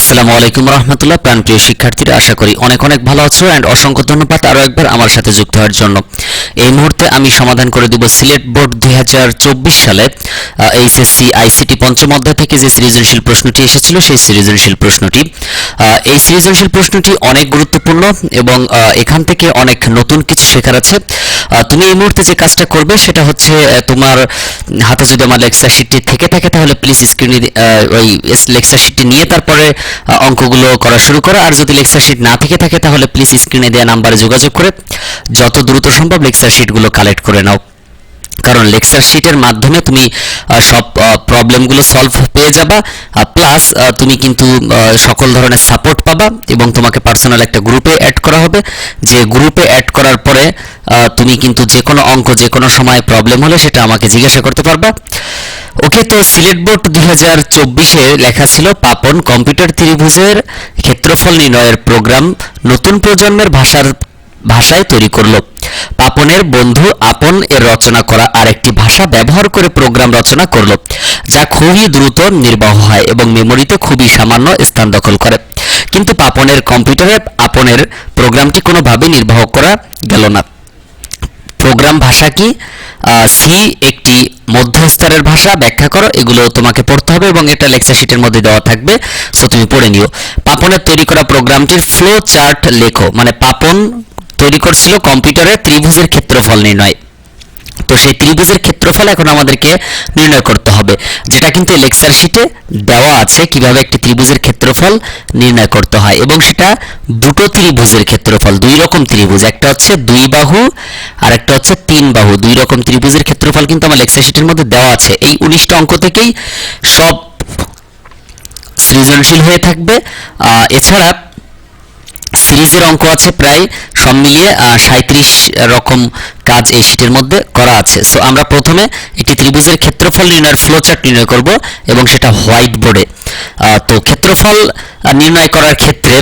আসসালামু আলাইকুম রহমতুল্লাহ। প্রাণপ্রিয় শিক্ষার্থীরা, আশা করি অনেক অনেক ভালো আছো অ্যান্ড অসংখ্য ধন্যবাদ আরও একবার আমার সাথে যুক্ত হওয়ার জন্য। এই মুহূর্তে আমি সমাধান করে দিব সিলেট বোর্ড দুই হাজার চব্বিশ সালে এইচএসসি আইসিটি পঞ্চম অধ্যায় থেকে যে সৃজনশীল প্রশ্নটি এসেছিল সেই সৃজনশীল প্রশ্নটি। এই সৃজনশীল প্রশ্নটি অনেক গুরুত্বপূর্ণ এবং এখান থেকে অনেক নতুন কিছু শেখার আছে। তুমি এই মুহূর্তে যে কাজটা করবে, সেটা হচ্ছে তোমার হাতে যদি আমার লেকচার শিটটি থেকে থাকে, তাহলে প্লিজ স্ক্রিনে ওই লেকচার শিটটি নিয়ে তারপরে অঙ্কগুলো করা শুরু করো। আর যদি লেকচার শিট না থেকে থাকে, তাহলে প্লিজ স্ক্রিনে দেওয়া নাম্বারে যোগাযোগ করে, যত দ্রুত সম্ভব লেকচার শিটগুলো কালেক্ট করে নাও। কারণ লেকচার শিটের মাধ্যমে তুমি সব প্রবলেমগুলো সলভ পেয়ে যাবা। প্লাস তুমি কিন্তু সকল ধরনের সাপোর্ট পাবা এবং তোমাকে পার্সোনাল একটা গ্রুপে অ্যাড করা হবে। যে গ্রুপে অ্যাড করার পরে তুমি কিন্তু যে কোনো অঙ্ক যে কোনো সময় প্রবলেম হলে সেটা আমাকে জিজ্ঞাসা করতে পারবা। ওকে, তো সিলেট বোর্ড দুই হাজার চব্বিশে লেখা ছিল পাপন কম্পিউটার ত্রিভুজের ক্ষেত্রফল নির্ণয়ের প্রোগ্রাম নতুন প্রজন্মের ভাষার, ভাষায় তৈরি করল। পাপনের বন্ধু, আপন এর রচনা করা আরেকটি ভাষা ব্যবহার করে প্রোগ্রাম রচনা করল, যা খুবই দ্রুত নির্বাহ হয় এবং মেমোরিতে খুবই সামান্য স্থান দখল করে। কিন্তু পাপনের কম্পিউটারে আপনের প্রোগ্রামটি কোনোভাবেই নির্বাহ করা গেল না। প্রোগ্রাম ভাষা কি? সি একটি মধ্যস্তরের ভাষা। ব্যাখ্যা করো, এগুলো তোমাকে পড়তে হবে এবং এটা লেকচার শিটের মধ্যে দেওয়া থাকবে সো তুমি পড়ে নিও। পাপনের তৈরি করা প্রোগ্রামটির ফ্লো চার্ট লেখো মানে পাপন তৈরি করছিল কম্পিউটারে ত্রিভুজের ক্ষেত্রফল নির্ণয়। তো সেই ত্রিভুজের ক্ষেত্রফল এখন আমাদেরকে নির্ণয় করতে হবে। যেটা কিন্তু লেকচার শিটে দেওয়া আছে কীভাবে একটি ত্রিভুজের ক্ষেত্রফল নির্ণয় করতে হয় এবং সেটা দুটো ত্রিভুজের ক্ষেত্রফল, দুই রকম ত্রিভুজ। একটা হচ্ছে দুই বাহু আর একটা হচ্ছে তিন বাহু। দুই রকম ত্রিভুজের ক্ষেত্রফল কিন্তু আমার লেকচার শিটের মধ্যে দেওয়া আছে। এই উনিশটা অঙ্ক থেকেই সব সৃজনশীল হয়ে থাকবে। এছাড়া সিরিজের অঙ্ক আছে প্রায় সব মিলিয়ে সাঁত্রিশ রকম কাজ এই শীটের মধ্যে করা আছে। সো আমরা প্রথমে একটি ত্রিভুজের ক্ষেত্রফল নির্ণয়ের ফ্লোচার্ট নির্ণয় করব এবং সেটা হোয়াইট বোর্ডে তো ক্ষেত্রফল নির্ণয় করার ক্ষেত্রে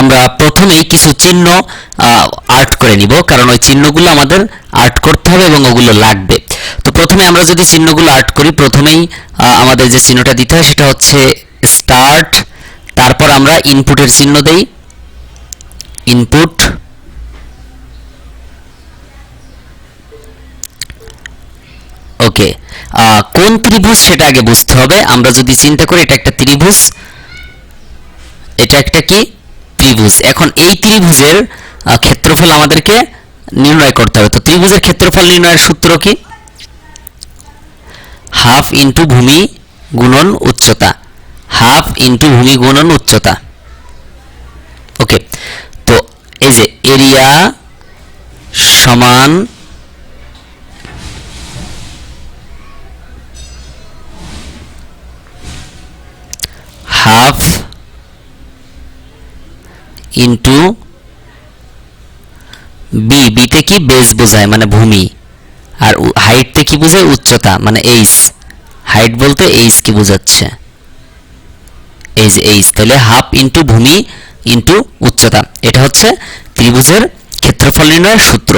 আমরা প্রথমেই কিছু চিহ্ন আর্ট করে নিব। কারণ ওই চিহ্নগুলো আমাদের আর্ট করতে হবে এবং ওগুলো লাগবে। তো প্রথমে আমরা যদি চিহ্নগুলো আর্ট করি, প্রথমেই আমাদের যে চিহ্নটা দিতে হয় সেটা হচ্ছে স্টার্ট তারপর আমরা ইনপুটের চিহ্ন দেই। ইনপুট ওকে কোন ত্রিভুজ সেটা আগে বুঝতে হবে। আমরা যদি চিন্তা করি এটা একটা ত্রিভুজ, এটা একটা কি? ত্রিভুজ। এখন এই ত্রিভুজের ক্ষেত্রফল আমাদেরকে নির্ণয় করতে হবে। তো ত্রিভুজের ক্ষেত্রফল নির্ণয়ের সূত্র কি? হাফ ইন্টু ভূমি গুণন উচ্চতা। হাফ ইন্টু ভূমি গুণন উচ্চতা। ওকে, তো এই যে এরিয়া সমান হাফ ইন্টু বি বিতে কি বেস বোঝায় মানে ভূমি। আর হাইটতে কি বোঝায় উচ্চতা মানে এইচ। হাইট বলতে এইচ কি বোঝাচ্ছে। এই যে এইচ তাহলে হাফ ইন্টু ভূমি ইন্টু উচ্চতা। এটা হচ্ছে ত্রিভুজের ক্ষেত্রফল নির্ণয়ের সূত্র।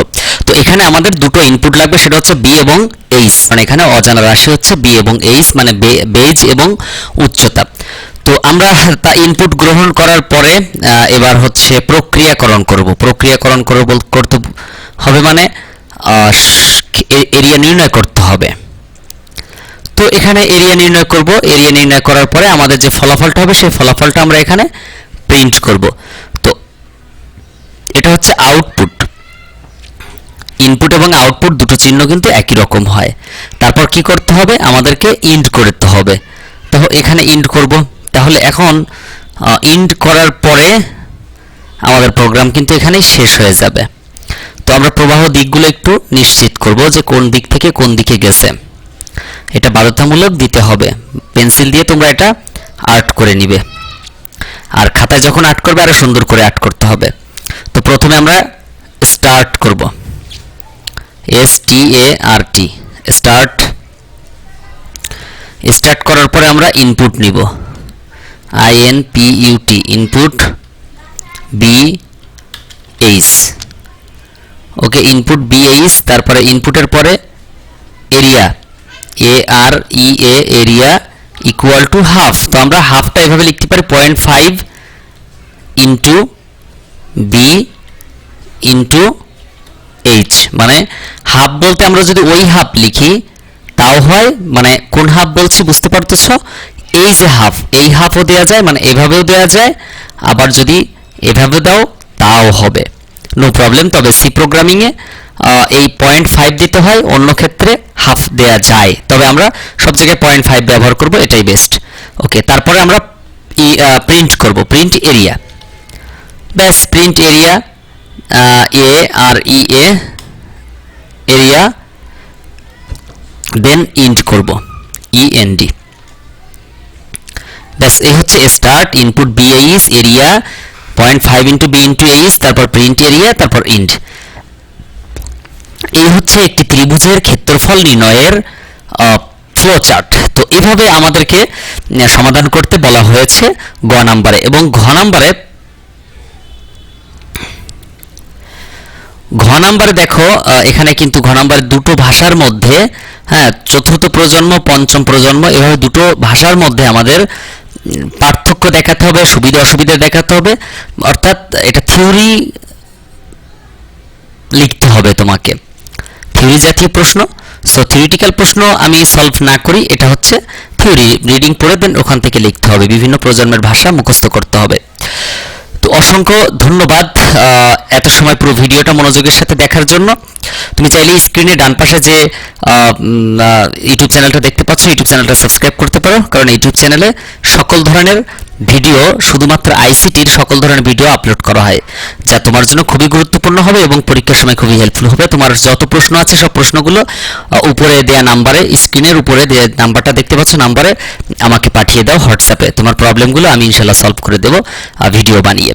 তো এখানে আমাদের দুটো ইনপুট লাগবে, সেটা হচ্ছে বি এবং এইচ মানে এখানে অজানা রাশি হচ্ছে বি এবং এইচ মানে বেজ এবং উচ্চতা। তো আমরা তা ইনপুট গ্রহণ করার পরে এবার হচ্ছে প্রক্রিয়াকরণ করব। প্রক্রিয়াকরণ করব করতে হবে মানে এরিয়া নির্ণয় করতে হবে। তো এখানে এরিয়া নির্ণয় করব। এরিয়া নির্ণয় করার পরে আমাদের যে ফলাফলটা হবে, সেই ফলাফলটা আমরা এখানে প্রিন্ট করব। তো এটা হচ্ছে আউটপুট ইনপুট এবং আউটপুট দুটো চিহ্ন কিন্তু একই রকম হয়। তারপর কি করতে হবে? আমাদেরকে ইন্ড করতে হবে। তো এখানে ইন্ড করব। তাহলে এখন ইন্ড করার পরে আমাদের প্রোগ্রাম কিন্তু এখানেই শেষ হয়ে যাবে। তো আমরা প্রবাহ দিকগুলো একটু নিশ্চিত করব যে কোন দিক থেকে কোন দিকে গেছে। এটা বাধ্যতামূলক দিতে হবে। পেন্সিল দিয়ে তোমরা এটা আর্ট করে নিবে। আর খাতায় যখন আর্ট করবে, আরও সুন্দর করে আর্ট করতে হবে। তো প্রথমে আমরা স্টার্ট করব। S T A R T start. Start করার পরে আমরা ইনপুট নিব। I N P U T input B H okay, input B H তারপরে ইনপুটের পরে area A R E A area equal to half তো আমরা হাফটা এভাবে লিখতে পারি point five into B into H মানে হাফ বলতে আমরা যদি ওই হাফ লিখি, তাও হয় মানে কোন হাফ বলছি বুঝতে পারতেছ? এই যে হাফ এই হাফও দেওয়া যায় মানে এভাবেও দেওয়া যায়, আবার যদি এভাবে দাও, তাও হবে। নো প্রবলেম তবে সি প্রোগ্রামিংয়ে এই পয়েন্ট ফাইভ দিতে হয়, অন্য ক্ষেত্রে হাফ দেয়া যায়। তবে আমরা সব জায়গায় পয়েন্ট ফাইভ ব্যবহার করব, এটাই বেস্ট ওকে তারপরে আমরা প্রিন্ট করব প্রিন্ট এরিয়া ব্যাস print area A R E A area then end করব ই এন ডি ব্যাস, এই হচ্ছে start input B H area point five into B into H তারপর প্রিন্ট এরিয়া তারপর ইন্ট এই হচ্ছে একটি ত্রিভুজের ক্ষেত্রফল নির্ণয়ের ফ্লো চার্ট তো এভাবে আমাদেরকে সমাধান করতে বলা হয়েছে গ নাম্বারে এবং ঘ নাম্বারে। ঘ নাম্বারে দেখো এখানে কিন্তু ঘ নাম্বারে দুটো ভাষার মধ্যে হ্যাঁ চতুর্থ প্রজন্ম, পঞ্চম প্রজন্ম, এভাবে দুটো ভাষার মধ্যে আমাদের পার্থক্য দেখাতে হবে, সুবিধা অসুবিধা দেখাতে হবে। অর্থাৎ এটা থিওরি লিখতে হবে তোমাকে। থিওরি জাতীয় প্রশ্ন। সো থিওরিটিক্যাল প্রশ্ন আমি সলভ না করি, এটা হচ্ছে থিওরি রিডিং পড়ে দেন, ওখান থেকে লিখতে হবে। বিভিন্ন প্রজন্মের ভাষা মুখস্থ করতে হবে। তো, অসংখ্য ধন্যবাদ। এত সময় পুরো ভিডিওটা মনোযোগের সাথে দেখার জন্য। তুমি চাইলে স্ক্রিনে ডান পাশে যে ইউটিউব চ্যানেলটা দেখতে পাচ্ছ ইউটিউব চ্যানেলটা সাবস্ক্রাইব করতে পারো। কারণ ইউটিউব চ্যানেলে সকল ধরনের ভিডিও, শুধুমাত্র আইসিটির সকল ধরনের ভিডিও আপলোড করা হয়, যা তোমার জন্য খুবই গুরুত্বপূর্ণ হবে এবং পরীক্ষার সময় খুবই হেল্পফুল হবে। তোমার যত প্রশ্ন আছে, সব প্রশ্নগুলো উপরে দেয়া নাম্বারে স্ক্রিনের উপরে যে নাম্বারটা দেখতে পাচ্ছ নাম্বারে আমাকে পাঠিয়ে দাও হোয়াটসঅ্যাপে তোমার প্রবলেমগুলো আমি ইনশাল্লাহ সলভ করে দেবো ভিডিও বানিয়ে।